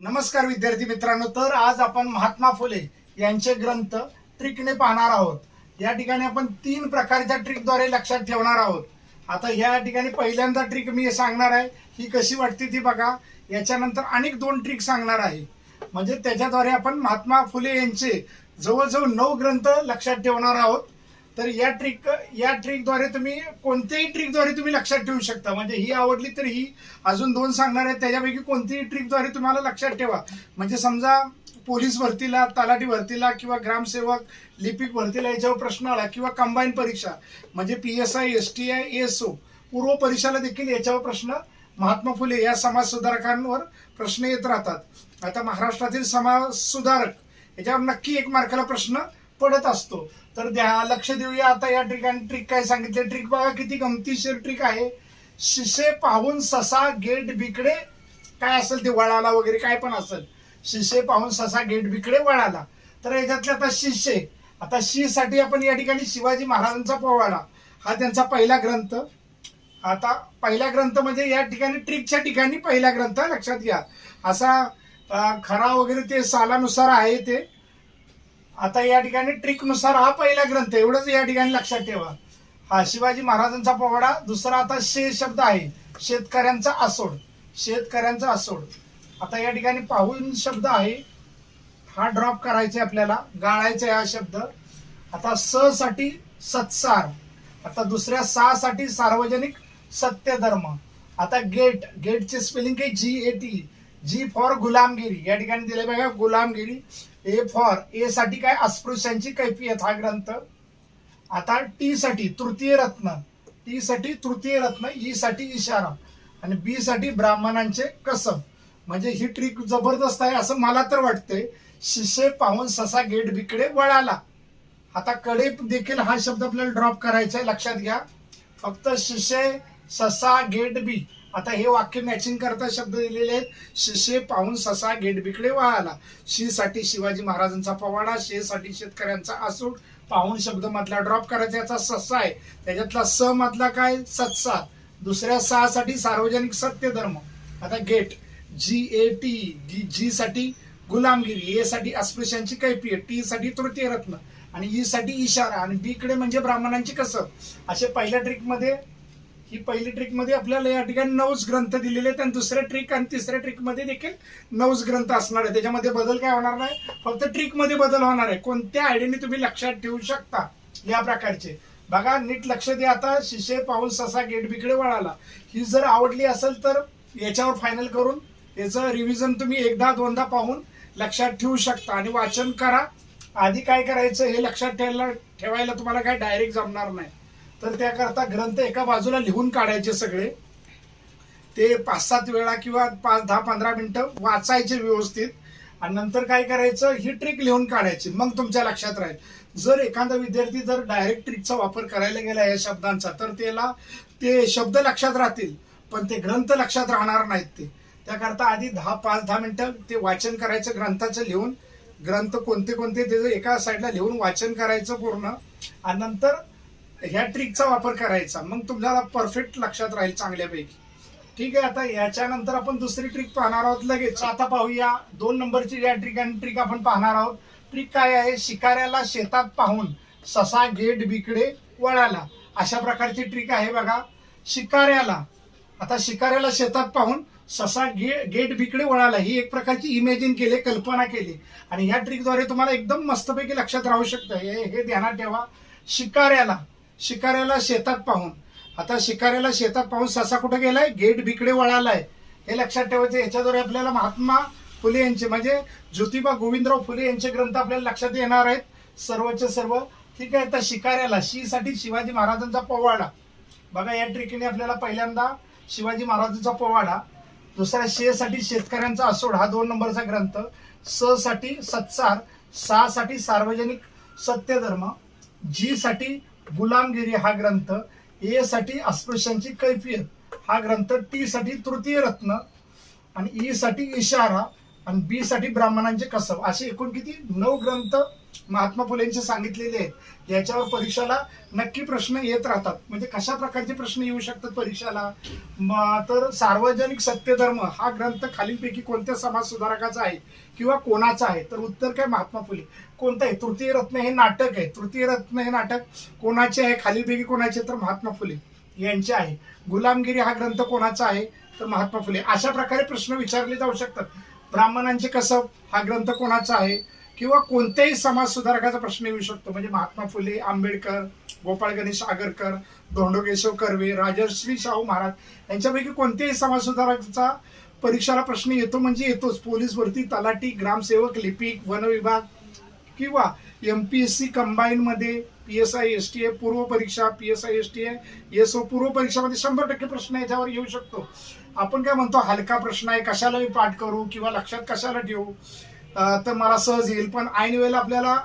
नमस्कार विद्यार्थी मित्रांनो तर आज आपण महात्मा फुले यांचे ग्रंथ ट्रिकने पाहणार आहोत. या ठिकाणी आपण तीन प्रकारच्या ट्रिकद्वारे लक्षात ठेवणार आहोत. आता या ठिकाणी पहिल्यांदा ट्रिक मी सांगणार आहे. ही कशी वाटते ती बघा. याच्यानंतर अनेक दोन ट्रिक सांगणार आहे. म्हणजे त्याच्याद्वारे आपण महात्मा फुले यांचे जवळजवळ नऊ ग्रंथ लक्षात ठेवणार आहोत. तर या ट्रिक या ट्रिकद्वारे तुम्ही कोणत्याही ट्रिकद्वारे तुम्ही लक्षात ठेवू शकता. म्हणजे ही आवडली तर ही अजून दोन सांगणार आहेत. त्याच्यापैकी कोणतीही ट्रिकद्वारे तुम्हाला लक्षात ठेवा. म्हणजे समजा पोलीस भरतीला तलाठी भरतीला किंवा ग्रामसेवक लिपिक भरतीला याच्यावर प्रश्न आला किंवा कंबाईन परीक्षा म्हणजे P S I S T I S O पूर्व परीक्षाला देखील याच्यावर प्रश्न महात्मा फुले या समाज सुधारकांवर प्रश्न येत राहतात. आता महाराष्ट्रातील समाज सुधारक याच्यावर नक्की एक मार्काला प्रश्न पडत असतो. तर द्या लक्ष देऊया. आता या ठिकाणी ट्रिक काय सांगितले? ट्रिक बघा किती गमतीशीर ट्रिक आहे. शिसे पाहून ससा गेट बिकडे. काय असेल ते वळाला वगैरे काय पण असेल. शिसे पाहून ससा गेट बिकडे वळाला. तर याच्यातले आता शिसे. आता शी साठी आपण या ठिकाणी शिवाजी महाराजांचा पोवाडा. हा त्यांचा पहिला ग्रंथ. आता पहिला ग्रंथ म्हणजे या ठिकाणी ट्रिकच्या ठिकाणी पहिला ग्रंथ. लक्षात घ्या. असा खरा वगैरे ते सालानुसार आहे ते. आता या ठिकाणी ट्रिकनुसार हा पहिला ग्रंथ आहे. एवढंच या ठिकाणी लक्षात ठेवा. हा शिवाजी महाराजांचा पोवाडा दुसरा आता शे शब्द आहे. शेतकऱ्यांचा आसोड. शेतकऱ्यांचा आसोड. आता या ठिकाणी पाहून शब्द आहे. हा ड्रॉप करायचा आहे आपल्याला. गाळायचा हा शब्द. आता स साठी सत्सार. आता दुसऱ्या सा साठी सार्वजनिक सत्यधर्म. आता गेट. गेटचे स्पेलिंग काय? G A T G for गुलामगिरी. या ठिकाणी दिले बघा गुलामगिरी. ए फॉर ए साठी काय अस्पृश्यांची कैफियत हा ग्रंथ. आता टी साठी तृतीय रत्न. टी साठी तृतीय रत्न ई साठी इशारा. आणि बी साठी ब्राह्मणांचे कसब. म्हणजे ही ट्रिक जबरदस्त आहे असं मला तर वाटतंय. शिष्य पाहून ससा गेट बिकडे वळाला. आता कडे देखील हा शब्द आपल्याला ड्रॉप करायचा आहे. लक्षात घ्या. फक्त शिष्य ससा गेट बी. आता हे वाक्य मॅचिंग करता शब्द दिलेले आहेत. शिशे पाहून ससा गेटबिकडे वाहला. शी साठी शिवाजी महाराजांचा पवाडा शे साठी शेतकऱ्यांचा आसूट पाहून शब्द मधला ड्रॉप करायचा याचा ससा आहे. त्याच्यातला स मधला काय? सत्सा. दुसऱ्या सा साठी सार्वजनिक सत्य धर्म आता गेट. जी ए टी जी जी साठी गुलामगिरी. ए साठी अस्पृश्यांची कैफियत. टी साठी तृतीय रत्न. आणि ई साठी इशारा. आणि बी कडे म्हणजे ब्राह्मणांची कसब. असे पहिल्या ट्रिकमध्ये ही पहिली ट्रिकमध्ये आपल्याला या ठिकाणी नऊच ग्रंथ दिलेले आहेत आणि दुसऱ्या ट्रिक आणि तिसऱ्या ट्रिकमध्ये देखील नऊच ग्रंथ असणार आहे त्याच्यामध्ये बदल काय होणार नाही? फक्त ट्रिकमध्ये बदल होणार आहे. कोणत्या आयडीने तुम्ही लक्षात ठेवू शकता या प्रकारचे? बघा नीट लक्ष द्या आता. शिशे पाऊल ससा गेट बिकडे वळाला. ही जर आवडली असेल तर याच्यावर फायनल करून याचं रिव्हिजन तुम्ही एकदा दोनदा पाहून लक्षात ठेवू शकता. आणि वाचन करा. आधी काय करायचं हे लक्षात ठेवायला ठेवायला तुम्हाला काय डायरेक्ट जमणार नाही. तर त्याकरता ग्रंथ एका बाजूला लिहून काढायचे सगळे. ते पाच सात वेळा किंवा पाच दहा पंधरा मिनटं वाचायचे व्यवस्थित. आणि नंतर काय करायचं? ही ट्रिक लिहून काढायची. मग तुमच्या लक्षात राहील. जर एखादा विद्यार्थी जर डायरेक्ट ट्रिकचा वापर करायला गेला या शब्दांचा तर त्याला ते शब्द लक्षात राहतील पण ते ग्रंथ लक्षात राहणार नाहीत ते. त्याकरता आधी दहा पाच दहा मिनटं ते वाचन करायचं ग्रंथाचं लिहून ग्रंथ कोणते कोणते त्याचं एका साईडला लिहून वाचन करायचं पूर्ण आणि नंतर ह्या ट्रिकचा वापर करायचा. मग तुम्हाला परफेक्ट लक्षात राहील चांगल्यापैकी. ठीक आहे आता याच्यानंतर आपण दुसरी ट्रिक पाहणार आहोत लगेच. आता पाहूया दोन नंबरची या ट्रिक आणि ट्रिक आपण पाहणार आहोत. ट्रिक काय आहे? शिकाऱ्याला शेतात पाहून ससा गेट बिकडे वळाला. अशा प्रकारची ट्रिक आहे बघा. शिकाऱ्याला आता शिकाऱ्याला शेतात पाहून ससा गे गेट बिकडे वळाला. ही एक प्रकारची इमेजिन केली कल्पना केली. आणि ह्या ट्रिकद्वारे तुम्हाला एकदम मस्तपैकी लक्षात राहू शकतं. हे हे ध्यानात ठेवा. शिकाऱ्याला शिकाऱ्याला शेतात पाहून. आता शिकाऱ्याला शेतात पाहून ससा कुठे गेलाय? गेट भिकडे वळालाय. हे लक्षात ठेवायचं याच्याद्वारे आपल्याला महात्मा फुले यांचे म्हणजे ज्योतिबा गोविंदराव फुले यांचे ग्रंथ आपल्याला लक्षात येणार आहेत. सर्वच्या सर्व. ठीक आहे आता शिकाऱ्याला शी साठी शिवाजी महाराजांचा पोवाडा. बघा या ट्रिकीने आपल्याला पहिल्यांदा शिवाजी महाराजांचा पोवाडा. दुसऱ्या शे साठी शेतकऱ्यांचा असोड हा दोन नंबरचा ग्रंथ. स साठी सत्सार सा साठी सार्वजनिक सत्यधर्म. जी साठी गुलामगिरी हा ग्रंथ ए साठी अस्पृश्यांची कैफियत. हा ग्रंथ टी साठी तृतीय रत्न आणि ई साठी इशारा आणि बी साठी ब्राह्मणांचे कसब. असे एकूण किती? नऊ ग्रंथ महात्मा फुलेंचे सांगितलेले आहेत याच्यावर परीक्षाला नक्की प्रश्न येत राहतात. म्हणजे कशा प्रकारचे प्रश्न येऊ शकतात परीक्षाला? तर सार्वजनिक सत्यधर्म हा ग्रंथ खालीलपैकी कोणत्या समाज सुधारकाचा आहे किंवा कोणाचा आहे? तर उत्तर काय महात्मा फुले. कोणतं आहे? तृतीय रत्न हे नाटक आहे. तृतीय रत्न हे नाटक कोणाचे आहे? खालीलपैकी कोणाचे तर महात्मा फुले यांचे आहे. गुलामगिरी हा ग्रंथ कोणाचा आहे? तर महात्मा फुले. अशा प्रकारे प्रश्न विचारले जाऊ शकतात. ब्राह्मणांचे कसब हा ग्रंथ कोणाचा आहे? किंवा कोणत्याही समाज सुधारकाचा प्रश्न येऊ शकतो. म्हणजे महात्मा फुले आंबेडकर गोपाळ गणेश आगरकर धोंडोकेशव कर्वे राजश्री शाहू महाराज यांच्यापैकी कोणत्याही समाज सुधारकाचा परीक्षाला प्रश्न येतो म्हणजे येतोच. पोलीस भरती तलाठी ग्रामसेवक लिपिक वनविभाग किंवा M P S C combine मध्ये P S I S T A पूर्व परीक्षा P S I S T S O पूर्व परीक्षामध्ये शंभर टक्के प्रश्न याच्यावर येऊ शकतो. आपण काय म्हणतो हलका प्रश्न आहे कशाला मी पाठ करू किंवा लक्षात कशाला ठेवू? तर मला सहज येईल. पण ऐन वेळेला आपल्याला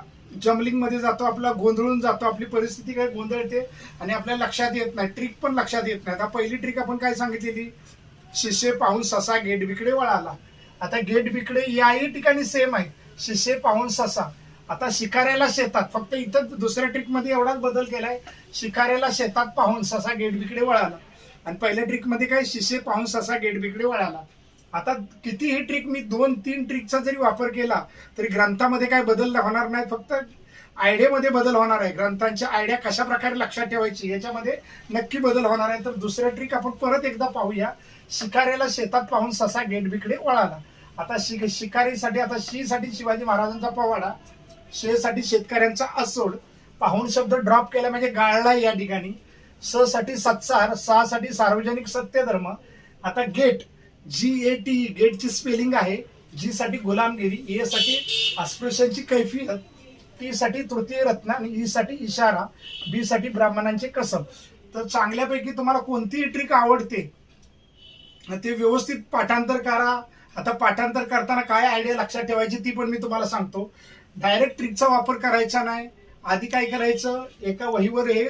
जमलिंगमध्ये जातो आपला गोंधळून जातो आपली परिस्थिती काय गोंधळते आणि आपल्याला लक्षात येत नाही. ट्रिक पण लक्षात येत नाही. आता पहिली ट्रिक आपण काय सांगितलेली? शिष्य पाहून ससा गेट बिकडे वळाला. आता गेट बिकडे याही ठिकाणी सेम आहे. शिष्य पाहून ससा. आता शिकाऱ्याला शेतात फक्त इथं दुसऱ्या ट्रिकमध्ये एवढाच बदल केलाय. शिकाऱ्याला शेतात पाहून ससा गेट बिकडे वळाला. आणि पहिल्या ट्रिकमध्ये काय? शिष्य पाहून ससा गेट बिकडे वळाला. आता कितीही ट्रिक मी दोन तीन ट्रिकचा जरी वापर केला तरी ग्रंथामध्ये काय बदल होणार नाही फक्त आयडियामध्ये बदल होणार आहे. ग्रंथांच्या आयडिया कशा प्रकारे लक्षात ठेवायची याच्यामध्ये नक्की बदल होणार आहे. तर दुसऱ्या ट्रिक आपण परत एकदा पाहूया. शिकाऱ्याला शेतात पाहून ससा गेट बिकडे वळाला. आता शिक शिकारीसाठी आता शी साठी शिवाजी महाराजांचा पवाडा शेसाठी शेतकऱ्यांचा असोड पाहून शब्द ड्रॉप केला म्हणजे गाळला या ठिकाणी. स साठी सत्सार सा साठी सार्वजनिक सत्यधर्म आता गेट. जी ए टी गेटची स्पेलिंग आहे. जी साठी गुलामगिरी ए साठी अस्पृश्यांची कैफियत टी साठी तृतीय रत्न आणि ई साठी इशारा बी साठी ब्राह्मणांचे कसब. तर चांगल्यापैकी तुम्हाला कोणतीही ट्रिक आवडते ते व्यवस्थित पाठांतर करा. आता पाठांतर करताना काय आयडिया लक्षात ठेवायची ती पण मी तुम्हाला सांगतो. डायरेक्ट ट्रिकचा वापर करायचा नाही. आधी काय करायचं एका वहीवर हे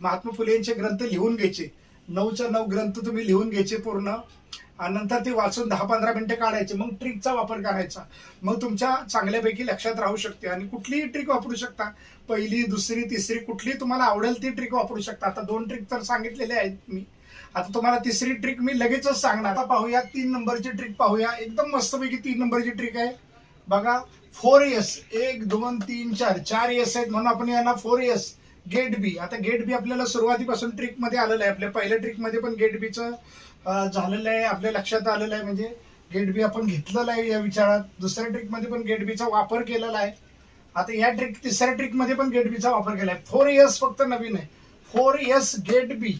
महात्मा फुले यांचे ग्रंथ लिहून घ्यायचे. नऊच्या नऊ ग्रंथ तुम्ही लिहून घ्यायचे पूर्ण. आणि नंतर ती वाचून दहा पंधरा मिनिटं काढायचे. मग ट्रिकचा वापर करायचा. मग तुमच्या चांगल्यापैकी लक्षात राहू शकते. आणि कुठलीही ट्रिक वापरू शकता. पहिली दुसरी तिसरी कुठली तुम्हाला आवडेल ती ट्रिक वापरू शकता. आता दोन ट्रिक तर सांगितलेले आहेत मी. आता तुम्हाला तिसरी ट्रिक मी लगेचच सांगणार. आता पाहूया तीन नंबरची ट्रिक पाहूया. एकदम मस्तपैकी तीन नंबरची ट्रिक आहे. बघा फोर एस एक दोन तीन चार. चार एस आहेत म्हणून आपण यांना फोर एस गेट बी. आता गेट बी आपल्याला सुरुवातीपासून ट्रिकमध्ये आलेलं आहे. आपल्या पहिल्या ट्रिकमध्ये पण गेट बीचं झालेलं आहे. आपल्या लक्षात आलेलं आहे. म्हणजे गेट बी आपण घेतलेलं आहे या विचारात. दुसऱ्या ट्रिकमध्ये पण गेट बीचा वापर केलेला आहे. आता या ट्रिक तिसऱ्या ट्रिकमध्ये पण गेट बीचा वापर केला आहे फोर इयर्स फक्त नवीन आहे. Four years gate B.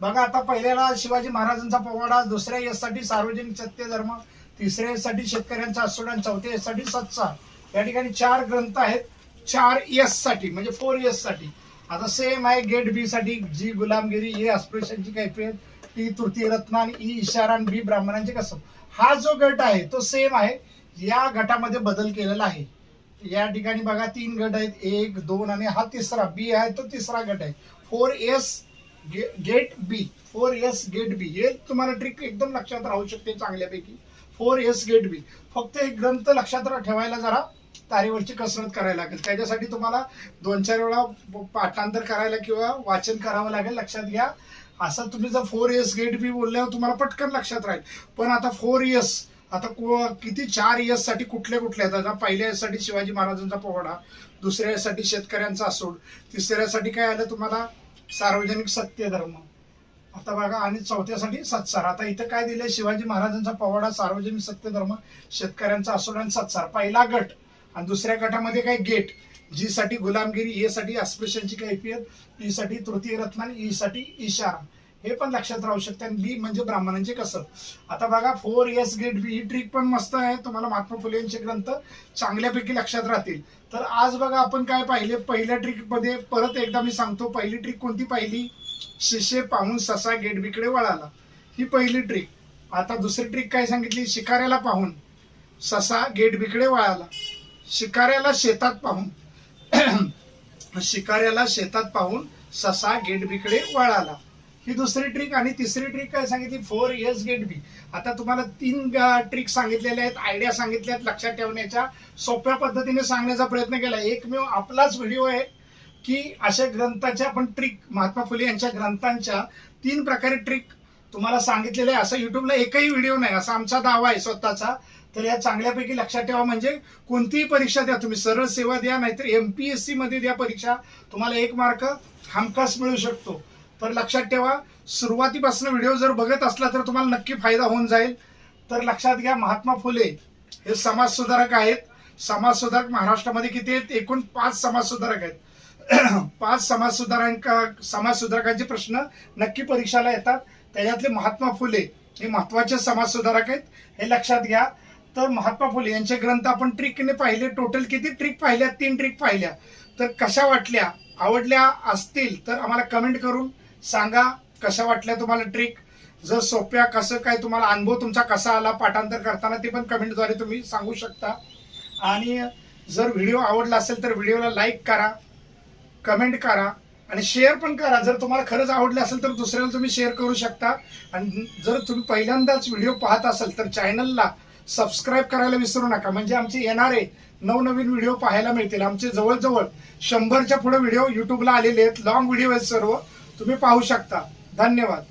बघा आता पहिल्याला शिवाजी महाराजांचा पोवाडा दुसऱ्या एससाठी सार्वजनिक सत्य धर्म तिसऱ्या एससाठी शेतकऱ्यांचा असोड चौथ्या एससाठी सत्सार या ठिकाणी चार ग्रंथ आहेत. चार एससाठी म्हणजे फोर एससाठी. आता सेम आहे गेट बी साठी जी गुलामगिरी ए अस्पृश्यांची कैफियत टी तृतीय रत्न आणि ई इशारा आणि बी ब्राह्मणांचे कसम हा जो गट आहे तो सेम आहे. या गटामध्ये बदल केलेला आहे. या ठिकाणी बघा तीन गट आहेत. एक दोन आणि हा तिसरा. बी आहे तो तिसरा गट आहे. Four S gate B four S gate B हे तुम्हाला ट्रिक एकदम लक्षात राहू शकते चांगल्यापैकी. फोर एस गेट बी फक्त एक ग्रंथ लक्षात ठेवायला जरा तारेवरची कसरत करायला लागेल. त्याच्यासाठी तुम्हाला दोन चार वेळा पाठांतर करायला किंवा वाचन करावं लागेल लक्षात घ्या. असं तुम्ही जर फोर इयर्स गेट बी बोलल्यावर तुम्हाला पटकन लक्षात राहील. पण आता फोर इयर्स आता किती चार इयर्ससाठी कुठले कुठले आहेत? आता पहिल्या इयर्ससाठी शिवाजी महाराजांचा पोवाडा दुसऱ्या years शेतकऱ्यांचा असोड तिसऱ्यासाठी काय आलं तुम्हाला? सार्वजनिक सत्य धर्म आता बघा आणि चौथ्यासाठी सत्सार. आता इथं काय दिलंय? शिवाजी महाराजांचा पोवाडा सार्वजनिक सत्य धर्म शेतकऱ्यांचा असोड आणि सत्सार. पहिला गट. आणि दुसऱ्या गटामध्ये काय गेट जी साठी गुलामगिरी ए साठी अस्पृश्यांची कैफियत ई साठी तृतीय रत्न आणि ई साठी इशारा हे पण लक्षात राहू शकते आणि बी म्हणजे ब्राह्मणांचे कसं आता बघा फोर एस गेट बी ही ट्रिक पण मस्त आहे. तुम्हाला महात्मा फुले यांचे ग्रंथ चांगल्यापैकी लक्षात राहतील. तर आज बघा आपण काय पाहिले? पहिल्या ट्रिकमध्ये परत एकदा मी सांगतो पहिली ट्रिक कोणती पाहिली? शिशे पाहून ससा गेट बीकडे वळाला. ही पहिली ट्रिक आता दुसरी ट्रिक काय सांगितली? शिकाऱ्याला पाहून ससा गेट बीकडे वळाला. शिकाऱ्याला शेतात पाहून शिकाऱ्याला शेतात पाहून ससा गेट बीकडे वळाला. ही दुसरी ट्रिक आणि तिसरी ट्रिक काय सांगितली? फोर इयर्स गेट बी आता तुम्हाला तीन ट्रिक सांगितलेल्या आहेत आयडिया सांगितल्या आहेत लक्षात ठेवण्याच्या. सोप्या पद्धतीने सांगण्याचा प्रयत्न केला. एकमेव आपलाच व्हिडिओ आहे की अशा ग्रंथाच्या आपण ट्रिक महात्मा फुले यांच्या ग्रंथांच्या तीन प्रकारे ट्रिक तुम्हाला सांगितलेलं आहे असं युट्यूबला एकही व्हिडिओ नाही. असा आमचा दावा आहे स्वतःचा. तर या चांगल्यापैकी लक्षात ठेवा. म्हणजे कोणतीही परीक्षा द्या तुम्ही. सरळ सेवा द्या नाहीतर एम पी एसमध्ये द्या परीक्षा. तुम्हाला एक मार्क हमखास मिळू शकतो. तर लक्षात ठेवा. सुरुवातीपासून व्हिडिओ जर बघत असला तर तुम्हाला नक्की फायदा होऊन जाईल. तर लक्षात घ्या महात्मा फुले हे समाजसुधारक आहेत. समाजसुधारक महाराष्ट्रामध्ये किती आहेत? एकूण पाच समाजसुधारक आहेत. पाच समाज समाजसुधारकांचे प्रश्न नक्की परीक्षाला येतात. त्याच्यातले महात्मा फुले हे महत्त्वाचे समाजसुधारक आहेत. हे लक्षात घ्या. तर महात्मा फुले यांचे ग्रंथ आपण ट्रिकने पाहिले. टोटल किती ट्रिक पाहिल्या? तीन ट्रिक पाहिल्या. तर कशा वाटल्या? आवडल्या असतील तर आम्हाला कमेंट करून सांगा कशा वाटल्या तुम्हाला ट्रिक जर सोप्या कसं काय तुम्हाला अनुभव तुमचा कसा आला पाठांतर करताना ते पण कमेंटद्वारे तुम्ही सांगू शकता. आणि जर व्हिडिओ आवडला असेल तर व्हिडिओला लाईक करा कमेंट करा आणि शेअर पण करा. जर तुम्हाला खरंच आवडलं असेल तर दुसऱ्याला तुम्ही शेअर करू शकता. आणि जर तुम्ही पहिल्यांदाच व्हिडिओ पाहत असाल तर चॅनलला सबस्क्राईब करायला विसरू नका. म्हणजे आमचे येणारे नवनवीन व्हिडिओ पाहायला मिळतील. आमचे जवळजवळ शंभरच्या पुढे व्हिडिओ युट्यूबला आलेले आहेत. लॉंग व्हिडिओ आहेत सर्व. तुम्ही पाहू शकता. धन्यवाद.